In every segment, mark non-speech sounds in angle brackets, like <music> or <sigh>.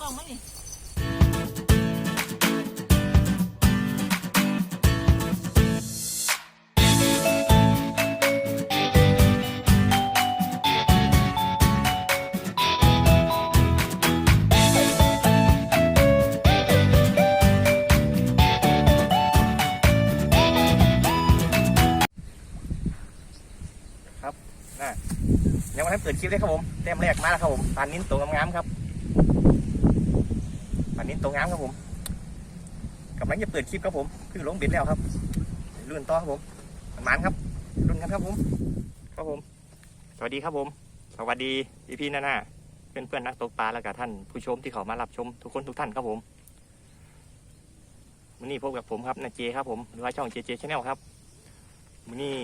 กล้องมั้งนี่ยังไม่ทันเปิดคลิปเลยครับผมแต้มแรกมาแล้วครับผมปานนิ้นตัวงามๆครับ ตัวงามครับผมกำลังจะเปิดคลิปครับผมเพิ่งลงเบ็ดแล้วครับรุ่นต่อครับผมมันครับรุ่นกันครับผม ครับผม สวัสดีครับผม สวัสดีพี่พี่ๆน้าๆเพื่อนเพื่อนๆนักตกปลาแล้วก็ท่าน ผู้ชมที่เขามารับชมทุกคนทุกท่านครับผมวันนี้พบกับผมครับนาเจครับผมหรือว่าช่องเจเจชาแนลครับวันนี้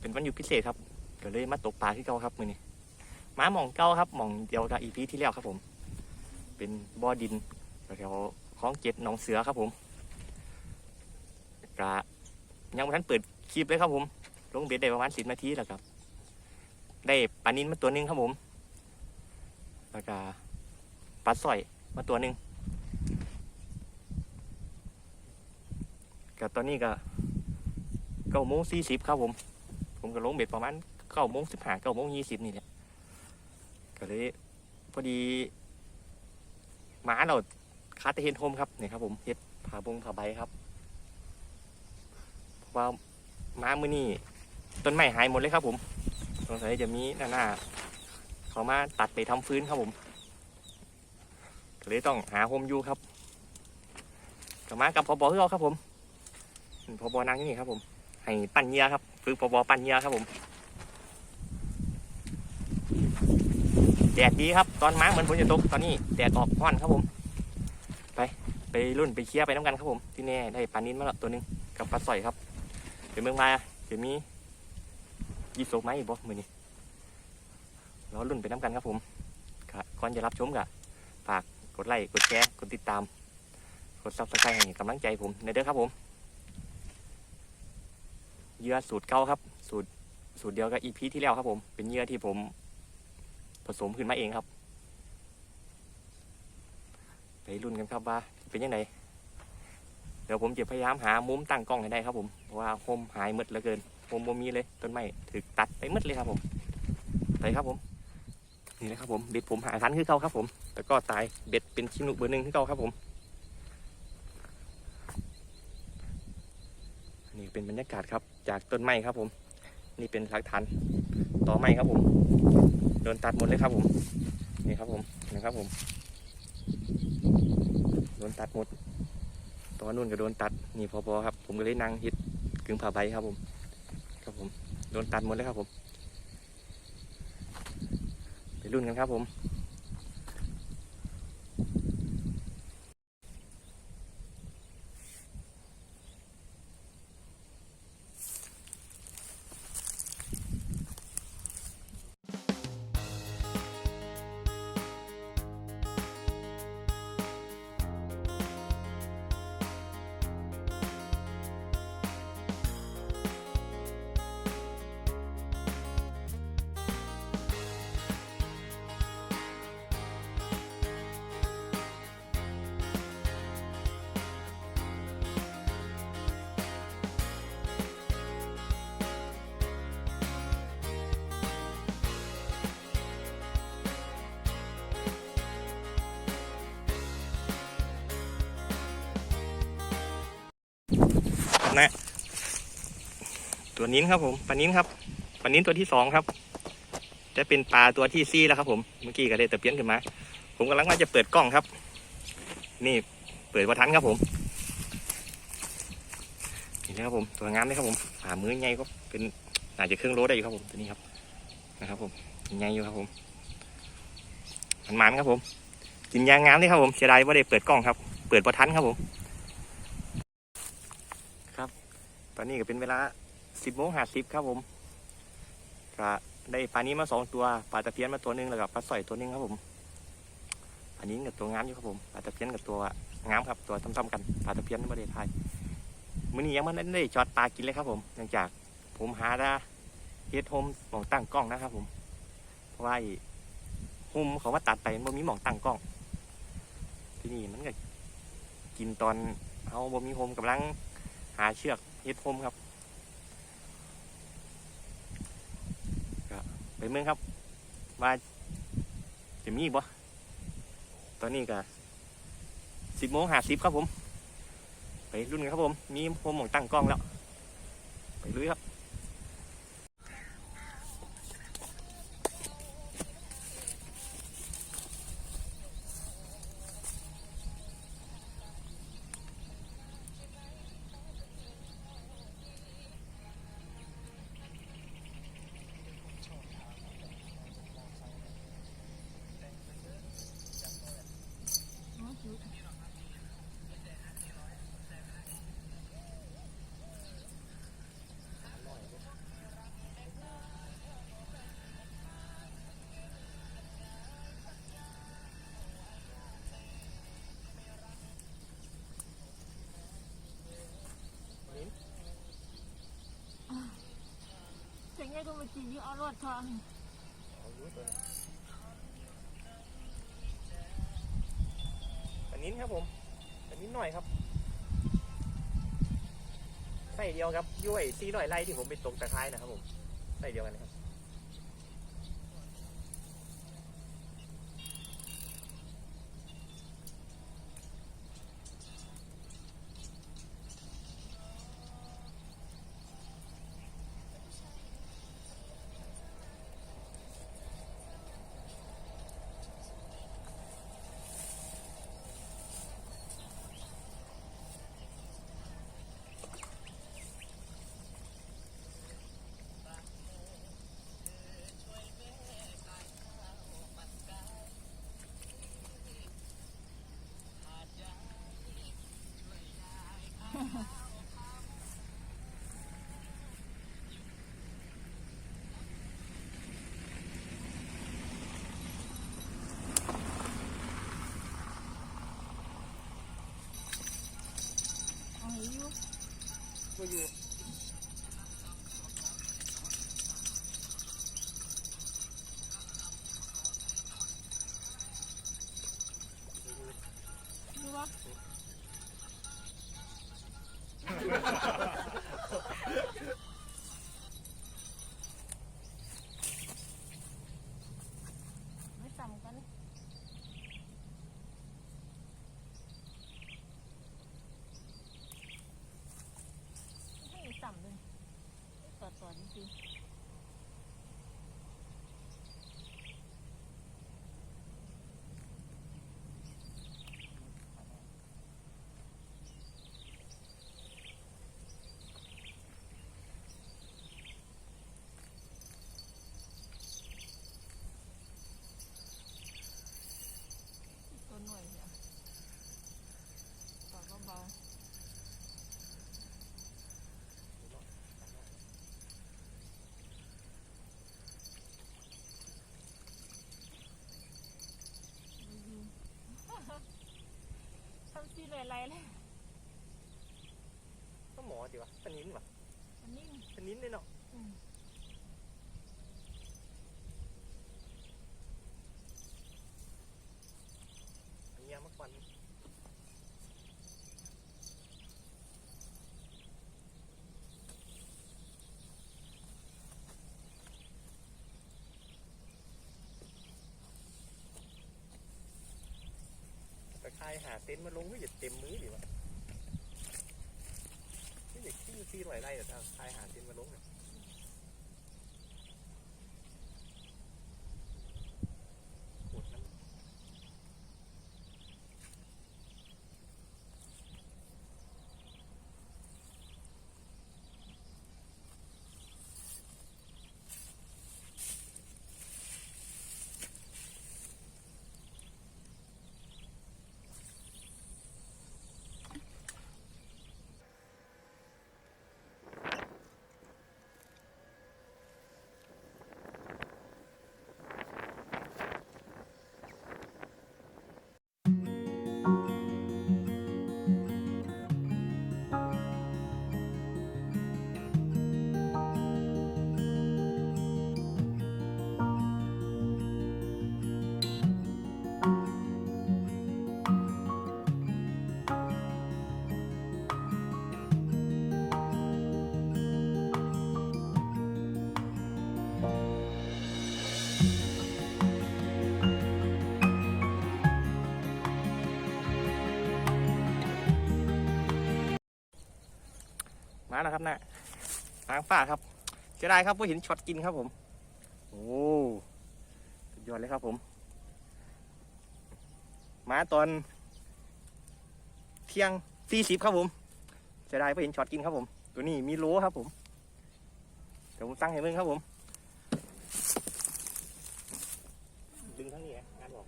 เป็นวันหยุดพิเศษครับก็เลยมาตกปลาที่เก่าครับมือนี้มาหมองเก่าครับหมองเดียวกับอีพีที่แล้วครับผม เป็นบ่อดิน แถวคลองเจ็ดหนองเสือครับผมกะยังไม่ทันเปิดคลิปเลยครับผม ลงเบ็ดได้ประมาณสิบนาทีแล้วครับ ได้ปลานินมาตัวหนึงครับผม แล้วก็ปลาสร้อยมาตัวหนึ่งกับตอนนี้ก็เก้าโมงสี่สิบครับผม ผมก็ลงเบ็ดประมาณเก้าโมงสิบห้าเก้าโมงยี่สิบนี่แหละก็เลยพอดีหมาเรา คาแตะเฮนโฮมครับนี่ครับ ผมเฮ็ดผ่าบงผ่าใบครับเพราะว่าหมามือนี่ต้นไม้หายหมดเลยครับ ผมสงสัยจะมีหน้าหน้าเขามาตัดไปทำฟื้นครับผมเลยต้องหาโฮมอยู่ครับกับมากับพอบอคือเราครับ ผมพอบอนางที่นี่ครับ ผม ให้ปั่นเหยียครับฝึกปบปั่นเหยียครับผมแดดดีครับ ตอนม้าเหมือนฝนจะตกตอนนี้แดดออกห้อนครับผม ไปรุ่นไปเคลียร์ไปน้ำกันครับผมที่แน่ได้ปลานิ้นมาแล้วตัวหนึงกับปลาสอยครับเดี๋ยวเมืองมาเดี๋ยวมียีโซกไหมอีกบ่มือนี้รารุ่นไปน้ำกันครับผมก็ก่อนจะรับชมกะฝากกดไลค์กดแชร์กดติดตาม กดซับสไครต์ให้กำลังใจผมในเด้อครับผมเหยื่อสูตรเก่าครับ สูตรสูตรเดียวกับอีพีที่แล้วครับผม เป็นเหยื่อที่ผมผสมขึ้นมาเองครับ ไปรุ่นกันครับว่า เป็นยังไงเดี๋ยวผมจะพยายามหามุมตั้งกล้องให้ได้ครับผมเพราะว่าโฮมหายหมดเหลือเกินโฮมบ่มีเลยต้นไม้ถึกตัดไปหมดเลยครับผมไปครับผมนี่นะครับผมเบ็ดผมหาทันคือเก่าครับผม แต่ก็ตายเบ็ดเป็นชินุเบอร์หนึ่งคือเก่าครับผมนี่เป็นบรรยากาศครับจากต้นไม้ครับผม นี่เป็นหลักฐานต่อไม้ครับผมโดนตัดหมดเลยครับผมนี่ครับผมนะครับผม โดนตัดหมดตอนนู่นก็โดนตัดนี่พอๆครับ ผมก็เลยนั่งฮิตกึ่งผ่าใบครับผมครับผมโดนตัดหมดเลยครับผมไปรุ่นกันครับผม ตัวนิ้นครับผมปลานิ้นครับปลานิ้นตัวที่สองครับ จะเป็นปลาตัวที่ซี่แล้วครับ ผมเมื่อกี้ก็ได้ตะเพียนขึ้นมา ผมกำลังว่าจะเปิดกล้องครับ นี่เปิดวัทันครับผมนี่นะครับผมตัวงามเลยครับผมฝ่ามือใหญ่ก็เป็นอาจจะเครื่องโลได้อยู่ครับผมตัวนี้ครับนะครับ ผมใหญ่อยู่ครับผมมันมันครับผม กินยางงามเลยครับผมเสียดายว่าได้เปิดกล้องครับ เปิดวัทันครับผม ครับ ตอนนี้ก็เป็นเวลา สิบโมงห้าสิบครับผมก็ได้ปลานี้มาสองตัวปลาตะเพียนมาตัวหนึงแล้วก็ปลาสอยตัวหนึงครับผมปลานี้กับตัวงามอยู่ครับผมปลาตะเพียนกับตัวงามครับตัวซ้ำๆกันปลาตะเพียนไม่ได้ทายมื้อนี้ยังไมันได้จอดปลากินเลยครับผมเนื่องจากผมหาได้เฮดโฮมหมองตั้งกล้องนะครับผมเพราะว่าไอ้มเขาว่าตัดไปมันบ่มีหมองตั้งกล้อง ที่นี่มันก็กินตอนเอาบ่มีโฮมกำลังหาเชือกเฮดโฮมครับก็ ไปเมืองครับ ว่าจะมีบ่ตอนนี้ก็สิบโมงหาสิบครับผม ไปรุ่นกันครับผม มีผมหมองตั้งกล้องแล้ว ไปลุยครับ ถึงไงมาจีอยู่เอารถทองอันนี้ครับผมอันนี้หน่อยครับใส่เดียวครับย้วยซีหน่อยไล่ที่ผมไปตกตะไคร้นะครับผมใส่เดียวกันครับ Uh-huh. <laughs> ต่อต่อจริงๆ ตัวหน่วยเนี่ยต่อเบาๆทำซี เลยอะไรเลยก็หมอดีวะปนินวะอันนี้ปนินเลยเนาะ อืม อันนี้มาควันตะไคร้ หาเต็นท์มาลงก็อย่าเต็มมือดิวะไม่อยากขี้ซีร้อยไรแต่ตะไครหาเต็นท์มาลงเนี่ย มาแล้วครับนะหางป่าครับเสียดายครับว่าเห็นช็อตกินครับผม โอ้สุดยอดเลยครับผม มาตอนเที่ยงสี่สิบครับผมเสียดายว่าเห็นช็อตกินครับผม ตัวนี้มีโลครับผม เดี๋ยวผมตั้งให้เบิ่งครับผม ดึงทั้งนี้งานบอก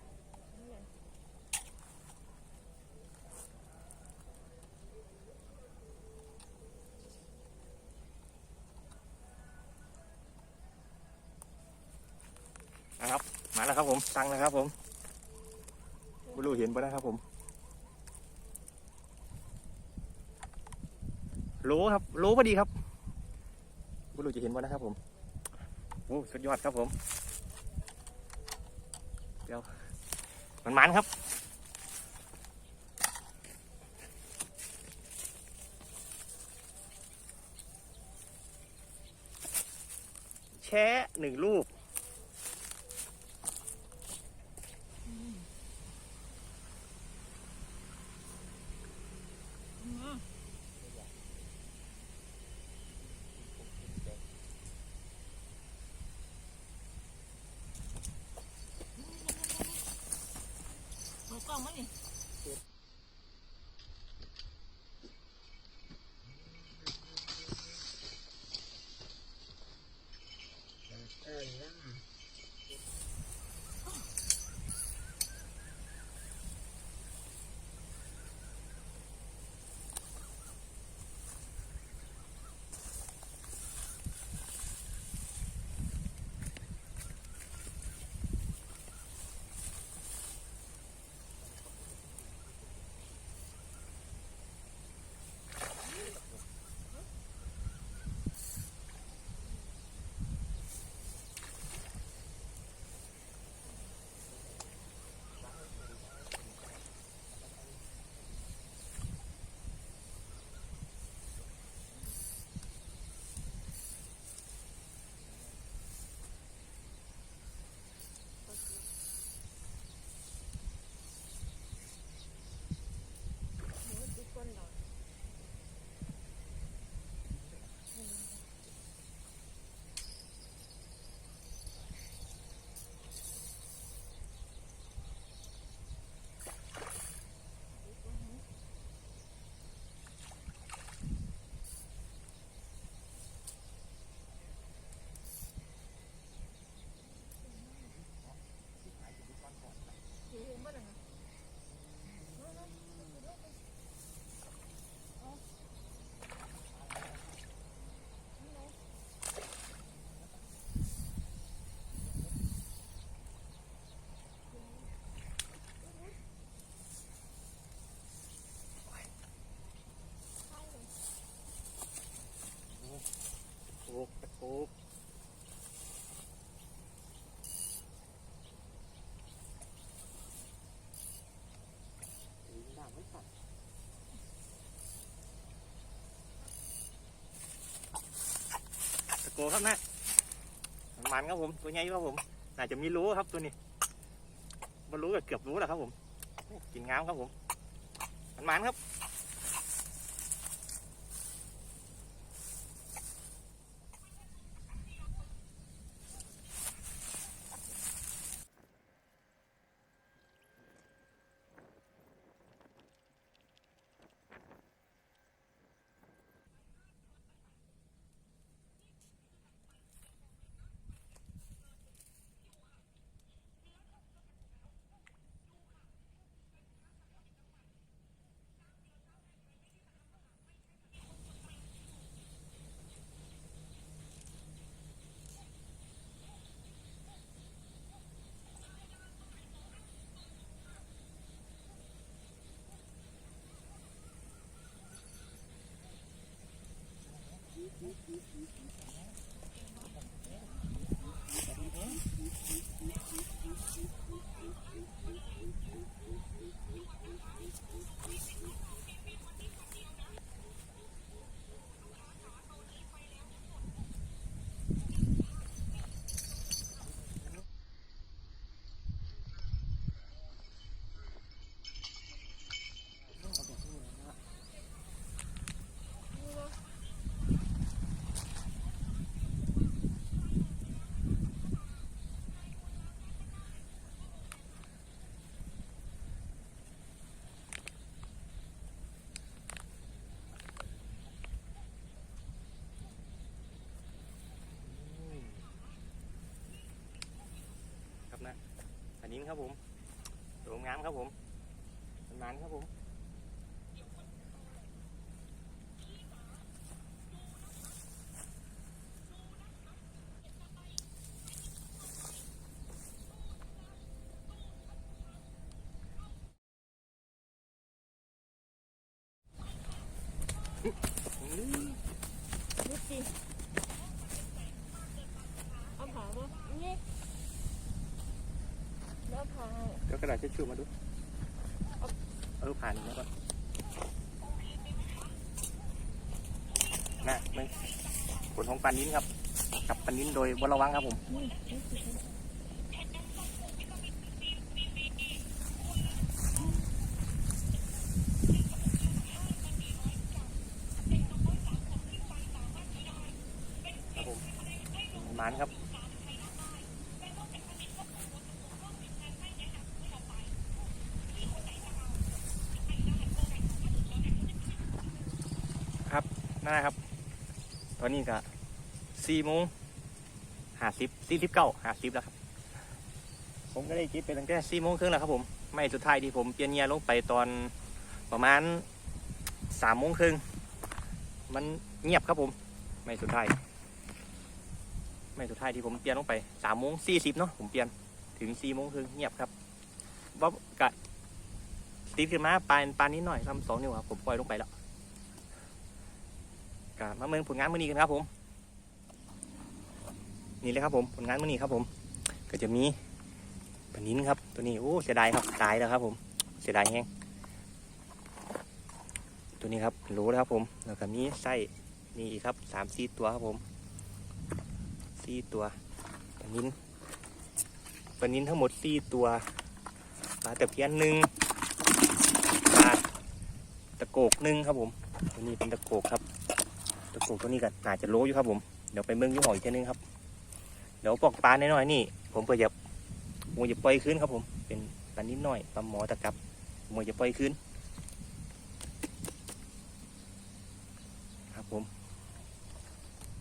นะครับ มา ตั้งแล้วครับผมไม่รู้เห็นปะนะครับผมโหลครับโหลพอดีครับไม่รู้จะเห็นปะนะครับผมโอ้สุดยอดครับผมเดี๋ยวมันมันครับแช่หนึ่งลูก โกครับนะมันครับผมตัวใหญ่ครับผมน่าจะมีรู้ครับตัวนี้มันรู้กับเกือบรู้แหละครับผม กินงามครับผมมันมันครับ ครับผมสวยงามครับผมนานครับผมนิดสิเอาผ่าบ่นี่แล้วผ่า เดี๋ยวกระดาษเช็ดชู่มาดู เออผ่านแล้วก็น่ะมึงผลของปลานิ้นครับ กับปลานิ้นโดยบนระวังครับผม นี่นี่สิ ครับผมหมานครับ นั่นนะครับ ตอนนี้ก็สี่โมงห้าสิบสี่สิบเก้าห้าสิบแล้วครับ ผมก็ได้คิดไปตั้งแต่สี่โมงครึ่งแล้วครับผม ไม่สุดท้ายที่ผมเปลี่ยนเงียลงไปตอนประมาณสามโมงครึ่งมันเงียบครับผม ไม่สุดท้าย ไม่สุดท้ายที่ผมเปลี่ยนลงไปสามโมงสี่สิบเนาะผมเปลี่ยนถึงสี่โมงครึ่งเงียบครับว่ากะตีขึ้นมาปายปลานิดหน่อยทำสองนิ้วครับผมปล่อยลงไปแล้ว กมาเมืองผลงานมือนี้กันครับผม นี่เลยครับผมผลงานมือนี้ครับผม ก็จะมีปนินครับ ตัวนี้โอ้เสียดายครับตายแล้วครับ ผมเสียดายแฮงตัวนี้ครับรู้แล้วครับผมแล้วก็มีไส้นี่อีกครับสามสี่ตัวครับผมสี่ตัวปนินปนินทั้งหมดสี่ตัวปลาตะเพียนหนึ่งปลาตะโกกหนึ่งครับผมตัวนี้เป็นตะโกกครับ ตะโกกตัวนี้ก็น่าจะโลอยู่ครับผม เดี๋ยวไปเมืองยุ่งหอยอีกทีนึงครับ เดี๋ยวปอกปลาน้อยๆนี่ ผมก็จะผมจะปล่อยคืนครับผม เป็นปลานิดหน้อยปลาหมอตะกับผมจะปล่อยคืนครับผม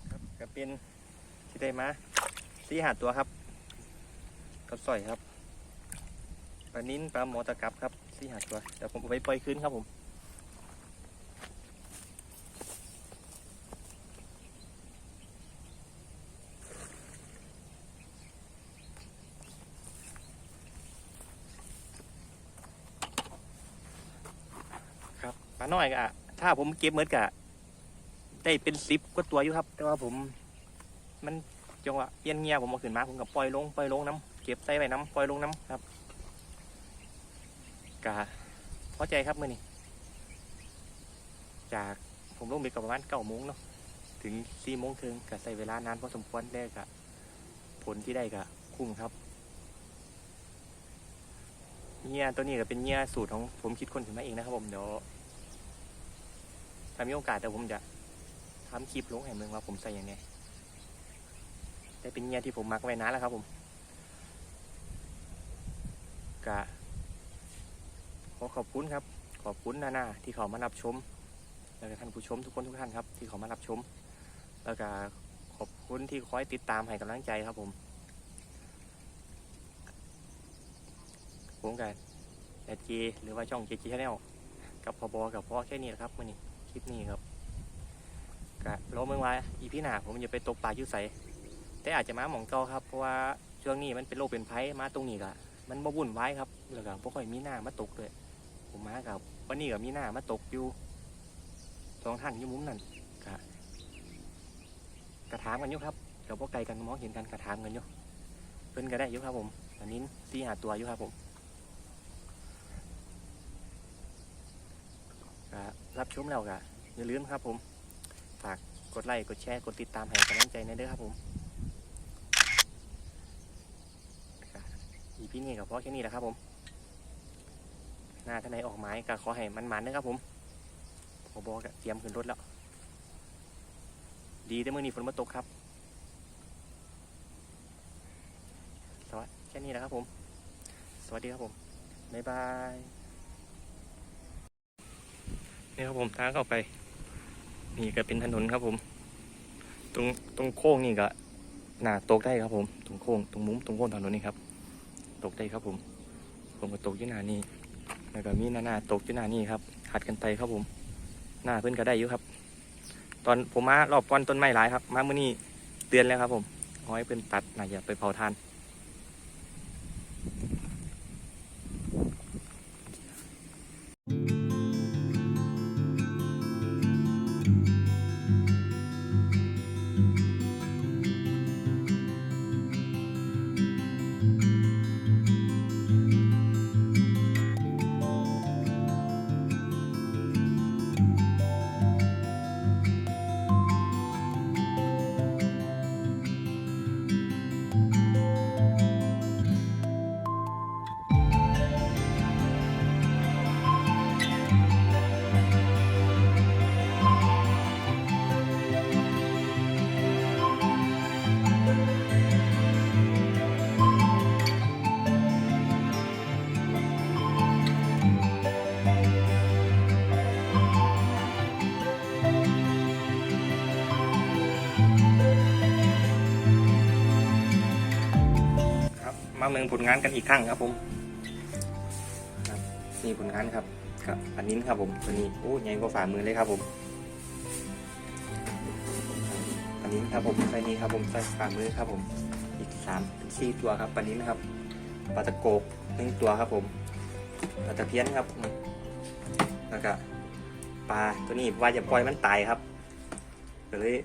ครับก็เป็นที่ได้มาสี่หาตัวครับกับสอยครับปลานิ้นปลาหมอตะกับครับสี่หาตัวเดี๋ยวผมไปปล่อยคืนครับผม ครับปลาน้อยกะถ้าผมเก็บเมือกะได้เป็นสิบกว่าตัวอยู่ครับ แต่ว่าผม มันจังหวะเปียนเงียผมเอาขึ้นมาผมกับปล่อยลงปล่อยลงน้ำเก็บใส่ไว้น้ำปล่อยลงน้ำครับกะพอใจครับมื่อนี้จากผมลงไปกับประมาณเก้าโมงเนาะถึงสี่โมงครึ่งก็ใส่เวลานานพอสมควรได้กะผลที่ได้กะคุ้มครับเงียตัวนี้ก็เป็นเงียสูตรของผมคิดคนขึ้นมาเองนะครับผมเดี๋ยว ถ้ามีโอกาสเดี๋ยวผมจะทำคลิปลงให้เมืองว่าผมใส่อย่างไงได้เป็นเงียที่ผมมักไว้นานแล้วครับผมกะขอขอบคุณครับ ขอบคุณนานาที่เขามารับชม แล้วก็ท่านผู้ชมทุกคนทุกท่านครับ ที่เขามารับชม แล้วก็ขอบคุณที่คอยติดตามให้กำลังใจครับผมผมกับแอดจีหรือว่าช่องเจจีชาแนลกับพอบอกับพ่อแค่นี้แหละครับมื่อนี้ ลิปนี้ครับกะรอเมื่อวานอีพี่หนาผมจะไปตกปลายุ่ใสแต่อาจจะมาหมองเก่าครับเพราะว่าช่วงนี้มันเป็นโรคเป็นภัยมาตรงนี้ก็มันมาวุ่นวายครับแล้วก็บ่ค่อยมีหน้ามาตกเลยผมมากับวันนี้ก็มีหน้ามาตกอยู่สองท่านอยู่มุมนั่นกะกระถามกันอยู่ครับเดี๋ยวพวกไกลกันมองเห็นกันกระถามกันอยู่เพิ่นก็ได้อยู่ครับผมอันนี้ตีหาตัวอยู่ครับผมก็รับ รับชมแล้วก็อย่าลืมครับผม ฝากกดไลค์กดแชร์กดติดตามให้กำลังใจในเด้อครับผมอีพี่นี้ก็พอแค่นี้แหละครับผม หน้าท่านไหนออกไม้ก็ขอให้มันมันๆนะครับผมผมบอกเตรียมขึ้นรถแล้ว ดีแต่เมื่อนี้ฝนมาตกครับสวัสดีแค่นี้แหละครับผม สวัสดีครับผม บ๊ายบาย นี่ครับผมทางเข้าไป นี่ก็เป็นถนนครับผม ตรงตรงโค้งนี่ก็หนาตกได้ครับผม ตรงโค้งตรงมุมตรงโค้งถนนนี่ครับ ตกได้ครับผม ผมก็ตกยู่หน้านี่แล้วก็มีหน้าหน้าตกยู่หน้านี่ครับหัดกันไปครับผม หน้าเพื่อนก็ได้อยู่ครับ ตอนผมมารอบก้อนต้นไม้หลายครับ มาเมื่อนี้เตือนแล้วครับผมเอให้เพื่อนตัดน่าจะไปเผาทาน มาเมืองผลงานกันอีกครั้งครับผมครับนี่ผลงานครับครับอันนี้ครับผมตัวนี้โอ้ใหญ่กว่าฝ่ามือเลยครับผม อันนี้ครับผมใส่นี้ครับผมใส่ฝ่ามือครับผม อีกสามสี่ตัวครับอันนี้นะครับปลาตะโกกหนึ่งตัวครับผมปลาตะเพียนครับแล้วก็ปลาตัวนี้ว่าจะปล่อยมันตายครับก็เลย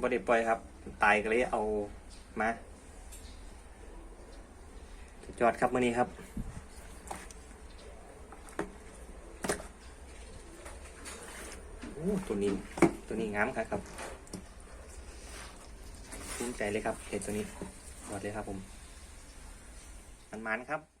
บ่ได้ปล่อยครับ ตายก็เลยเอามา จอดครับมื่อนี้ครับโอ้ตัวนี้ตัวนี้งามครับครับภูมิใจเลยครับเห็ดตัวนี้หอดเลยครับผมมันมันครับ